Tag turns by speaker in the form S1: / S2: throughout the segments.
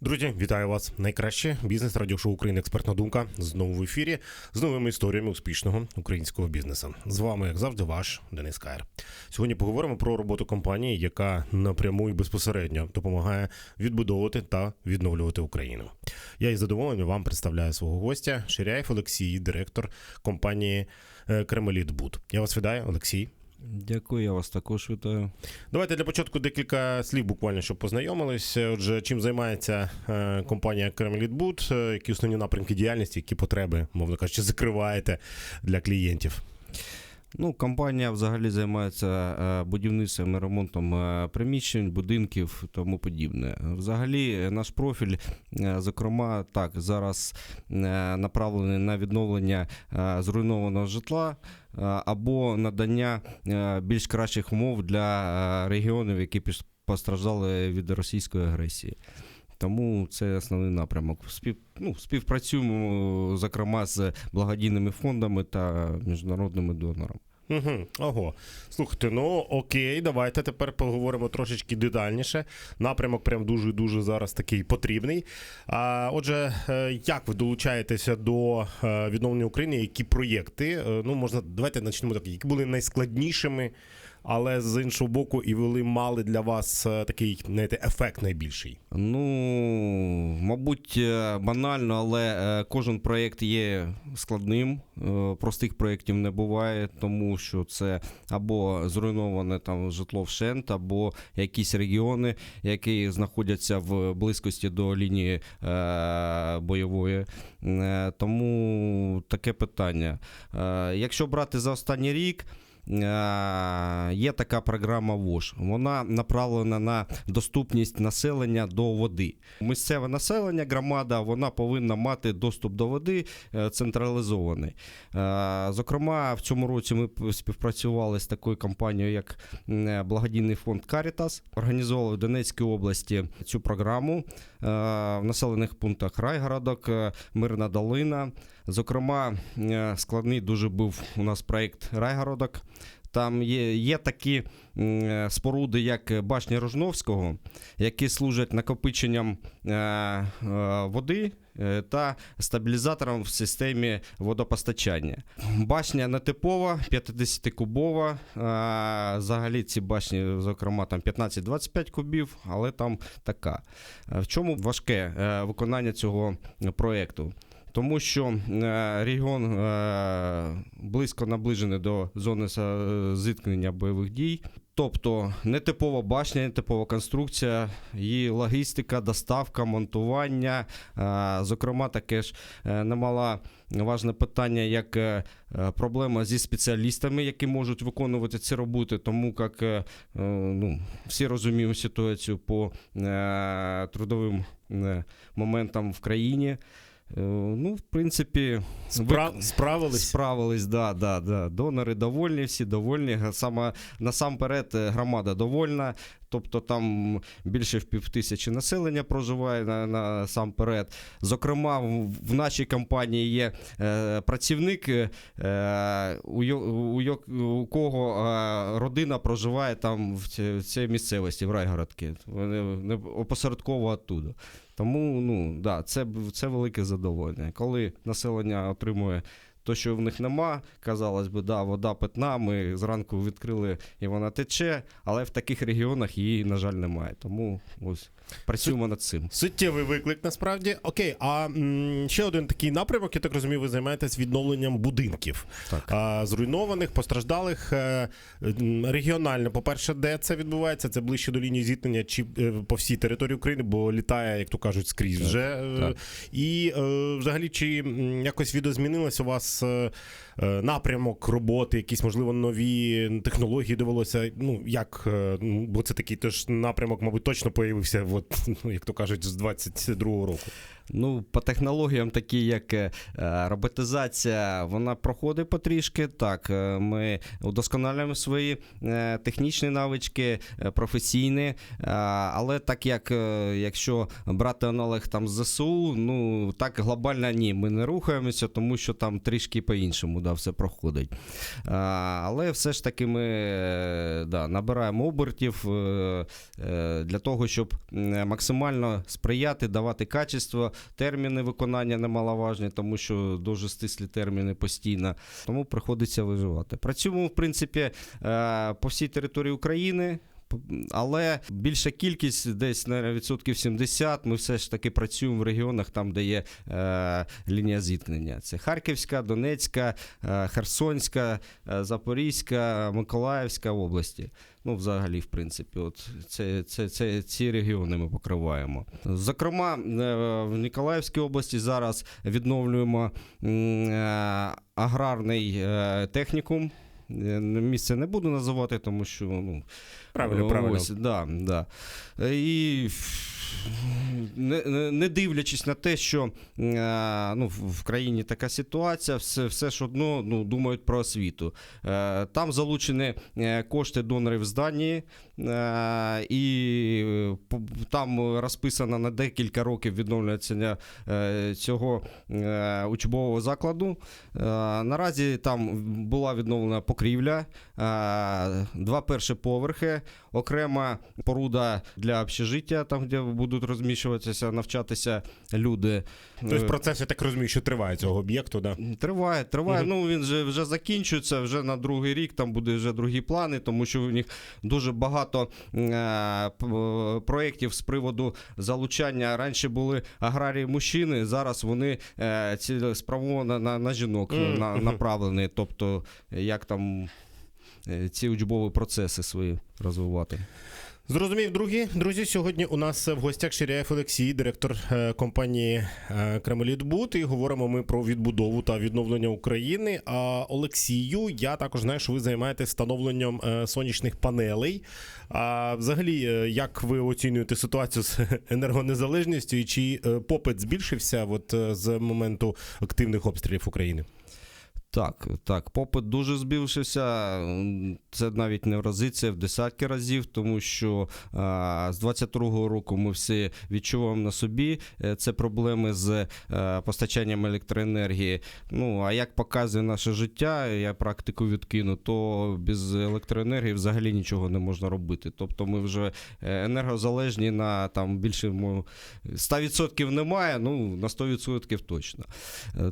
S1: Друзі, вітаю вас! Найкраще бізнес радіошоу Україна Експертна думка знову в ефірі з новими історіями успішного українського бізнесу. З вами, як завжди, ваш Денис Каєр. Сьогодні поговоримо про роботу компанії, яка напряму і безпосередньо допомагає відбудовувати та відновлювати Україну. Я із задоволенням вам представляю свого гостя Ширяєв Олексій, директор компанії Кремеліт Буд. Я вас вітаю, Олексій.
S2: Дякую, я вас також вітаю.
S1: Давайте для початку декілька слів буквально, щоб познайомились. Отже, чим займається е, компанія Кремлітбуд, які основні напрямки діяльності, які потреби, мовно кажучи, закриваєте для клієнтів.
S2: Ну, компанія взагалі займається е, будівництвом і ремонтом е, приміщень, будинків тому подібне. Взагалі, е, наш профіль, зокрема, так, зараз направлений на відновлення зруйнованого житла або надання більш кращих умов для регіонів, які постраждали від російської агресії. Тому це основний напрямок. Спів, ну, співпрацюємо, зокрема, з благодійними фондами та міжнародними донорами.
S1: Угу, ого. Слухайте, ну окей, давайте тепер поговоримо трошечки детальніше. Напрямок прям дуже дуже зараз такий потрібний. А отже, е, як ви долучаєтеся до е, відновлення України? Які проєкти? Е, Ну, можна, давайте почнемо так, які були найскладнішими, але з іншого боку, і вони мали для вас е, такий знаєте, ефект найбільший.
S2: Ну, мабуть, е, банально, але е, кожен проєкт є складним. Простих проєктів не буває, тому що це або зруйноване там житло вщент, або якісь регіони, які знаходяться в близькості до лінії бойової. Тому таке питання. Якщо брати за останній рік. Е, Є така програма ВОЖ. Вона направлена на доступність населення до води. Місцеве населення, громада, вона повинна мати доступ до води е, централізований. Е, Зокрема, в цьому році ми співпрацювали з такою компанією, як благодійний фонд Caritas. Організовували в Донецькій області цю програму в населених пунктах Райгородок, е, Мирна Долина. Зокрема, е, складний дуже був у нас проєкт Райгородок. Там є, є такі споруди, як башня Рожновського, які служать накопиченням е, е, води е, та стабілізатором в системі водопостачання. Башня нетипова, 50-кубова. е, Взагалі ці башні, зокрема, там 15-25 кубів, але там така. Е, В чому важке е, виконання цього проєкту? Тому що е, регіон е, близько наближений до зони зіткнення бойових дій. Тобто нетипова башня, нетипова конструкція, її логістика, доставка, монтування. Е, Зокрема, таке ж е, немало важне питання, як е, е, проблема зі спеціалістами, які можуть виконувати ці роботи, тому як е, е, ну, всі розуміємо ситуацію по е, трудовим е, моментам в країні. Е, Ну, в принципі,
S1: Спра... Справились?
S2: Справились, да, да, да. Донори довольні, всі довольні. Саме насамперед е, громада довольна. Тобто там більше в півтисячі населення проживає на, насамперед. Зокрема, в, в нашій компанії є е, працівник, е, у, у, у кого е, родина проживає там в, ці- в цій місцевості, в Райгородці. Вони не опосередково оттуда. Тому ну, да, це, це велике задоволення. Коли населення отримує то, що в них нема, казалось би, да, вода питна, ми зранку відкрили і вона тече, але в таких регіонах її, на жаль, немає. Тому ось працюємо над цим.
S1: Суттєвий виклик насправді. Окей, а м, ще один такий напрямок, я так розумію, ви займаєтесь відновленням будинків.
S2: Так.
S1: А, зруйнованих, постраждалих е, регіонально. По-перше, де це відбувається? Це ближче до лінії зіткнення чи е, по всій території України, бо літає, як то кажуть, скрізь
S2: Так,
S1: вже. Е,
S2: так.
S1: І е, взагалі, чи якось відозмінилось у вас е, напрямок роботи, якісь, можливо, нові технології довелося? Ну, як, е, ну, бо це такий теж напрямок, мабуть, точно появився, от, ну, як то кажуть, з 22-го року.
S2: Ну, по технологіям, такі як е, роботизація, вона проходить потрішки. Так, е, ми удосконалюємо свої е, технічні навички, професійні. Але так як якщо брати аналог там ЗСУ, ну так глобально ні, ми не рухаємося, тому що там трішки по-іншому да, все проходить. Але все ж таки ми да, набираємо обертів для того, щоб максимально сприяти, давати качество, терміни виконання немаловажні, тому що дуже стислі терміни постійно. Тому приходиться виживати. Працюємо, в принципі, е, по всій території України. Але більша кількість, десь на відсотків 70, ми все ж таки працюємо в регіонах, там, де є е, лінія зіткнення. Це Харківська, Донецька, е, Херсонська, е, Запорізька, Миколаївська області. Ну, взагалі, в принципі, от це, це, це, ці регіони ми покриваємо. Зокрема, е, в Ніколаївській області зараз відновлюємо е, аграрний е, технікум. Е, Місце не буду називати, тому що ну,
S1: Правильно,
S2: ось,
S1: правильно.
S2: Да, да. Е, І не, не- дивлячись на те, що е, ну, в країні така ситуація, все, все ж одно ну, думають про освіту. Е, Там залучені е, кошти донорів з Данії, і там розписано на декілька років відновлення цього учбового закладу. Наразі там була відновлена покрівля, два перші поверхи, окрема поруда для общежиття, там, де будуть розміщуватися, навчатися люди.
S1: Тобто
S2: Е,
S1: процес, я так розумію, що триває цього об'єкту, да?
S2: Триває, триває.
S1: Мгм.
S2: Ну він вже, вже закінчується. Вже на другий рік там буде вже другі плани, тому що в них дуже багато е, п- проєктів з приводу залучання. Раніше були аграрії мужчини, зараз вони е, цілеспрямовано на, на жінок
S1: Мгм.
S2: на, направлені. Тобто, як там е, ці учбові процеси свої розвивати.
S1: Зрозумів, другі друзі. Сьогодні у нас в гостях Ширяєв Олексій, директор е, компанії е, І говоримо ми про відбудову та відновлення України. А Олексію, я також знаю, що ви займаєтесь встановленням е, сонячних панелей. А взагалі, е, як ви оцінюєте ситуацію з енергонезалежністю і чи е, попит збільшився от е, з моменту активних обстрілів України?
S2: Так, так, попит дуже збільшився. Це навіть не в рази, це в десятки разів, тому що а, з 22-го року ми всі відчуваємо на собі е, це проблеми з е, постачанням електроенергії. Ну а як показує наше життя, я практику відкину, то без електроенергії взагалі нічого не можна робити. Тобто ми вже е, енергозалежні на там більше мо, 100% немає, ну на 100% точно.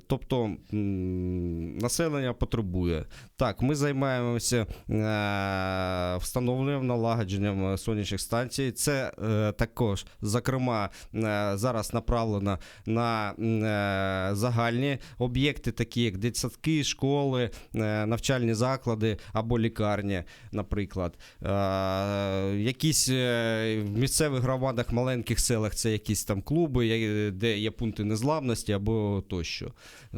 S2: Тобто населення потребує. Так, ми займаємося е, встановленням, налагодженням е, сонячних станцій. Це е, також, зокрема, зараз направлено на загальні об'єкти, такі як дитсадки, школи, навчальні заклади або лікарні, наприклад. Якісь в місцевих громадах, маленьких селах це якісь там клуби, де є пункти незламності або тощо.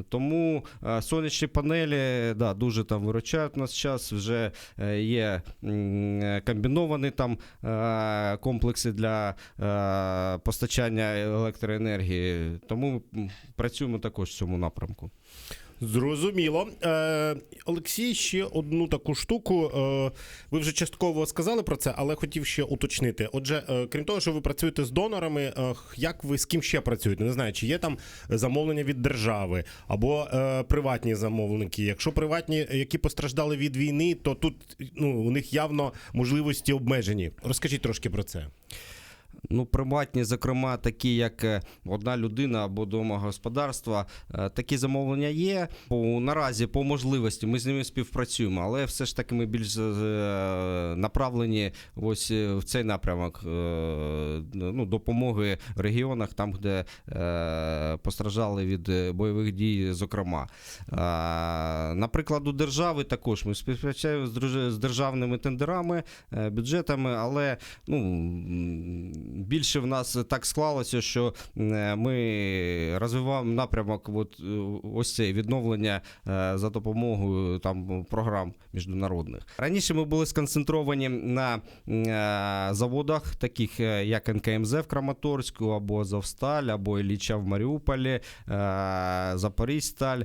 S2: Тому сонячні панелі да, дуже там виручають нас час. Вже е, є е, комбіновані там е, комплекси для постачання електроенергії. Тому працюємо також в цьому напрямку.
S1: Зрозуміло. Е, Олексій, ще одну таку штуку. Е, ви вже частково сказали про це, але хотів ще уточнити. Отже, е, крім того, що ви працюєте з донорами, е, як ви з ким ще працюєте? Не знаю, чи є там замовлення від держави або е, приватні замовники. Якщо приватні, які постраждали від війни, то тут ну, у них явно можливості обмежені. Розкажіть трошки про це.
S2: Ну, приватні, зокрема, такі як е, одна людина або домогосподарства, е, такі замовлення є. Наразі по можливості ми з ними співпрацюємо, але все ж таки ми більш направлені ось е, в цей напрямок ну, допомоги в регіонах, там, де постраждали від бойових дій, зокрема. Наприклад, у держави також ми співпрацюємо з державними тендерами, бюджетами, але ну, більше в нас так склалося, що е, ми розвиваємо напрямок, от, е, ось це відновлення е, за допомогою там програм міжнародних. Раніше ми були сконцентровані на заводах, таких як НКМЗ в Краматорську, або Азовсталь, або Ілліча в Маріуполі, Запорізьсталь,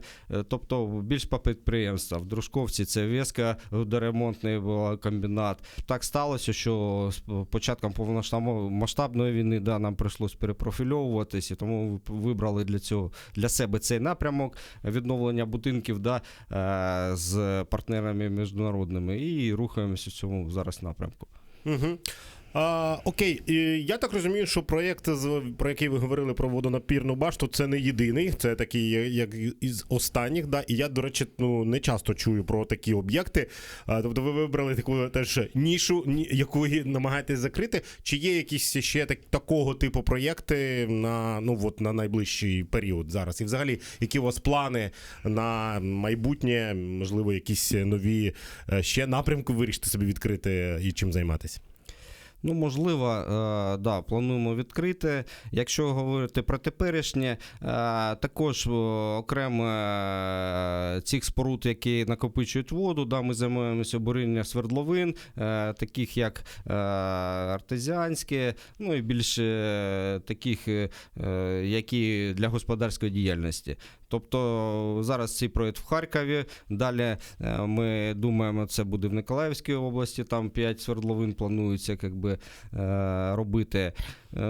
S2: тобто більш по підприємствах. В Дружковці це Веска, водоремонтний був комбінат. Так сталося, що з початком повномасштаб- масштабної війни да, нам прийшлось перепрофільовуватися, тому вибрали для цього для себе цей напрямок відновлення будинків да, е, з партнерами міжнародними і рухаємося в цьому зараз напрямку.
S1: Угу. А, окей, і я так розумію, що проєкт, про який ви говорили про водонапірну башту, це не єдиний, це такий, як із останніх. Да? І я, до речі, ну, не часто чую про такі об'єкти. А, тобто ви вибрали таку теж нішу, ні- яку ви намагаєтесь закрити. Чи є якісь ще так, такого типу проєкти на, ну, от, на найближчий період зараз? І взагалі, які у вас плани на майбутнє, можливо, якісь нові е, ще напрямки вирішите собі відкрити і чим займатися?
S2: Ну, можливо, е, да, плануємо відкрити. Якщо говорити про теперішнє, е, також е, окремо цих споруд, які накопичують воду, да, ми займаємося бурінням свердловин, таких як артезіанські, ну і більше таких, які для господарської діяльності. Тобто зараз цей проєкт в Харкові. Далі е, ми думаємо, це буде в Николаївській області. Там 5 свердловин планується якби, е, робити. Е,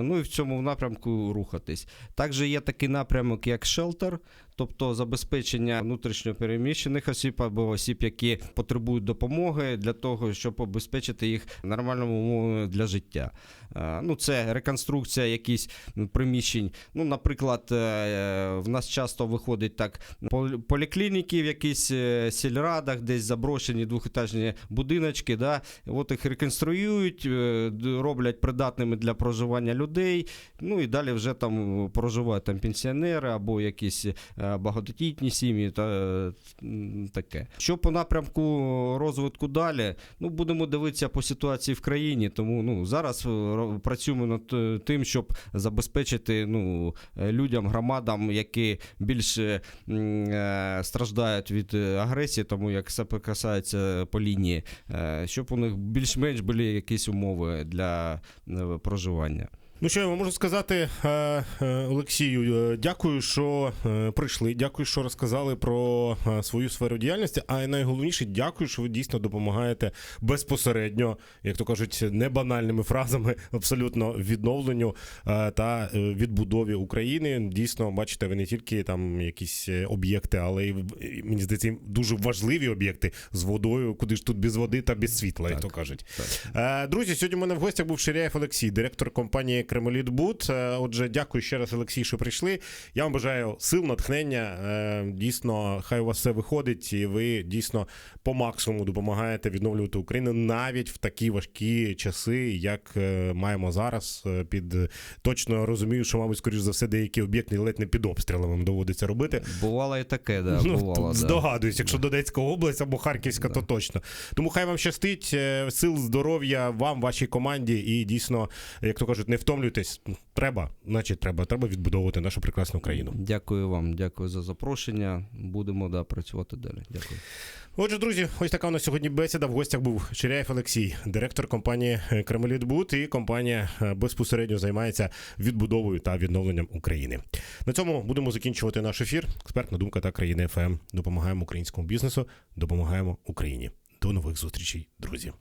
S2: Ну і в цьому напрямку рухатись. Також є такий напрямок, як шелтер, тобто забезпечення внутрішньопереміщених осіб або осіб, які потребують допомоги для того, щоб обезпечити їх нормальними умовами для життя. Е, Ну, це реконструкція якихось приміщень. Ну, наприклад, е, в нас часто виходить так пол- поліклініки в якихось е, сільрадах, десь заброшені двохетажні будиночки. Да? От їх реконструюють, роблять придатними для проживання людей. Ну і далі вже там проживають там пенсіонери або якісь багатодітні сім'ї та е, таке. Що по напрямку розвитку далі? Ну, будемо дивитися по ситуації в країні. Тому ну, зараз е, працюємо над е, тим, щоб забезпечити ну, е, людям, громадам, які більше е, страждають від е, агресії, тому як це касається по лінії, е, щоб у них більш-менш були якісь умови для е, проживання.
S1: Ну що я вам можу сказати, е, е, Олексію, е, дякую, що прийшли. Дякую, що розказали про свою сферу діяльності. А найголовніше, дякую, що ви дійсно допомагаєте безпосередньо, як то кажуть, не банальними фразами, абсолютно відновленню та відбудові України. Дійсно, бачите, ви не тільки там якісь об'єкти, але й мені здається, дуже важливі об'єкти з водою, куди ж тут без води та без світла, як то кажуть.
S2: Так.
S1: Друзі, сьогодні у мене в гостях був Ширяєв Олексій, директор компанії Кремлітбуд. Е, Отже, дякую ще раз, Олексій, що прийшли. Я вам бажаю сил, натхнення. Е, Дійсно, хай у вас все виходить, і ви дійсно по максимуму допомагаєте відновлювати Україну навіть в такі важкі часи, як е, маємо зараз. Під точно розумію, що, мабуть, скоріш за все, деякі об'єкти ледь не під обстрілами доводиться робити.
S2: Бувало і таке, да,
S1: Ну,
S2: бувало.
S1: тут
S2: да.
S1: здогадуюсь, якщо Донецька область або Харківська, то точно. Тому хай вам щастить, сил, здоров'я вам, вашій команді, і дійсно, як то кажуть, не втомлюйтесь. Треба, значить, треба. Треба відбудовувати нашу прекрасну країну.
S2: Дякую вам, дякую за запрошення. Будемо да, працювати далі. Дякую.
S1: Отже, друзі, ось така у нас сьогодні бесіда. В гостях був Черяєв Олексій, директор компанії Кремлітбуд, і компанія е, безпосередньо займається відбудовою та відновленням України. На цьому будемо закінчувати наш ефір. Експертна думка та країни ФМ. Допомагаємо українському бізнесу, допомагаємо Україні. До нових зустрічей, друзі.